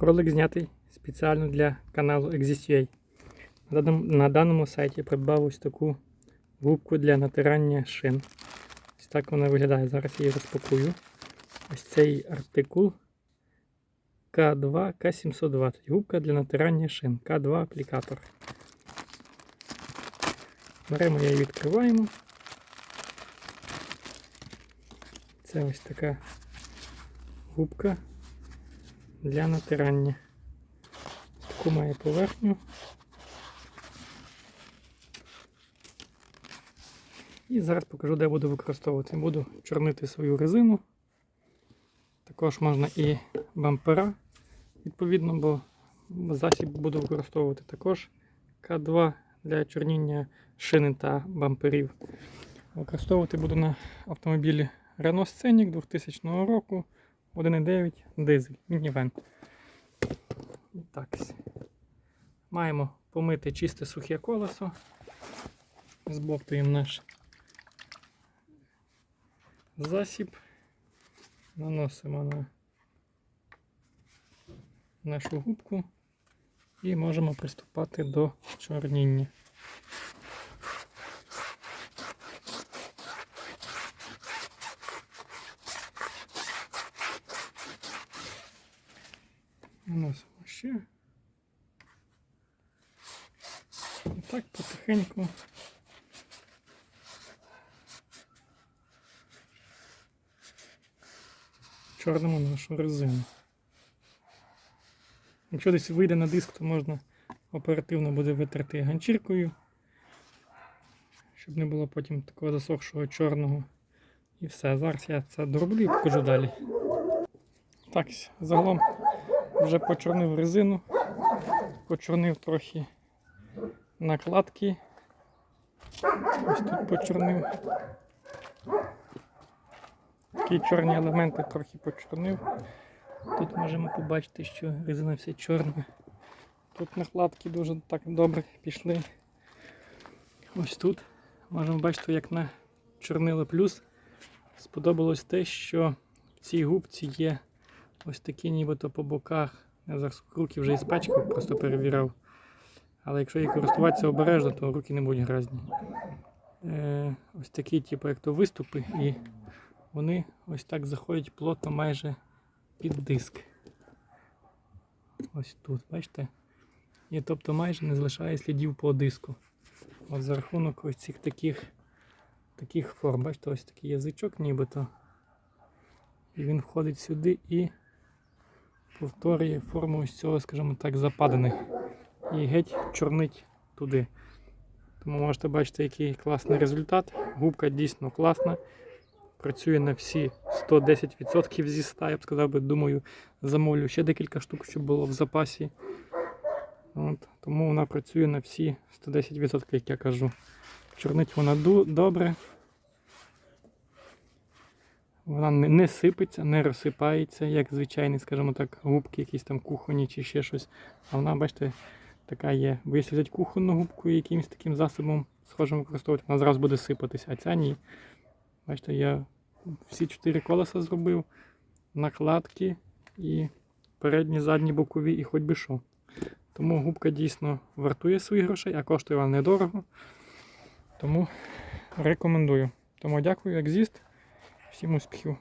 Ролик знятий спеціально для каналу Exist.ua. На даному, на даному сайті придбав ось таку губку для натирання шин. Ось так вона виглядає. Зараз я її розпакую. Ось цей артикул К2 К720. Губка для натирання шин. К2 аплікатор. Беремо її відкриваємо. Це ось така губка для натирання. Таку має поверхню. І зараз покажу, де буду використовувати. Буду чорнити свою резину. Також можна і бампера, відповідно, бо засіб буду використовувати також К2 для чорніння шини та бамперів. Використовувати буду на автомобілі Renault Scenic 2000 року 1.9 дизель, мінівен. Так. Маємо помити чисте сухе колесо. Збовтуємо наш засіб, наносимо на нашу губку і можемо приступати до чорніння. Наносимо ще. І так потихеньку. Чорнимо нашу резину. Якщо десь вийде на диск, то можна оперативно буде витерти ганчіркою, щоб не було потім такого засохшого чорного. І все. Зараз я це дороблю і покажу далі. Так, загалом вже почорнив резину, почорнив трохи накладки. Ось тут почорнив. Такі чорні елементи трохи почорнив. Тут можемо побачити, що резина вся чорна. Тут накладки дуже так добре пішли. Ось тут можемо бачити, як на чорнило плюс. Сподобалось те, що в цій губці є ось такі нібито по боках. Я зараз руки вже із пачки просто перевіряв. Але якщо її користуватися обережно, то руки не будуть грязні. Е, ось такі, типу, як то виступи, і вони ось так заходять плотно майже під диск. Ось тут, бачите? І тобто майже не залишає слідів по диску. От за рахунок ось цих таких таких форм. Бачите, ось такий язичок нібито. І він входить сюди і повторює форму ось цього, скажімо так, западини. І геть чорнить туди. Тому можете бачити, який класний результат. Губка дійсно класна. Працює на всі 110% зі 100, я б сказав би, думаю, замовлю ще декілька штук, щоб було в запасі. От, Тому вона працює на всі 110%, як я кажу. Чорнить вона добре. Вона не, сипеться, не розсипається, як звичайні, скажімо так, губки, якісь там кухонні чи ще щось. А вона, бачите, така є. Бо якщо взяти кухонну губку якимось таким засобом схожим використовувати, вона зразу буде сипатися, а ця ні. Бачите, я всі чотири колеса зробив, накладки і передні, задні, бокові, і хоч би що. Тому губка дійсно вартує своїх грошей, а коштує вона недорого. Тому рекомендую. Тому дякую, як зіст. Всім успіхів.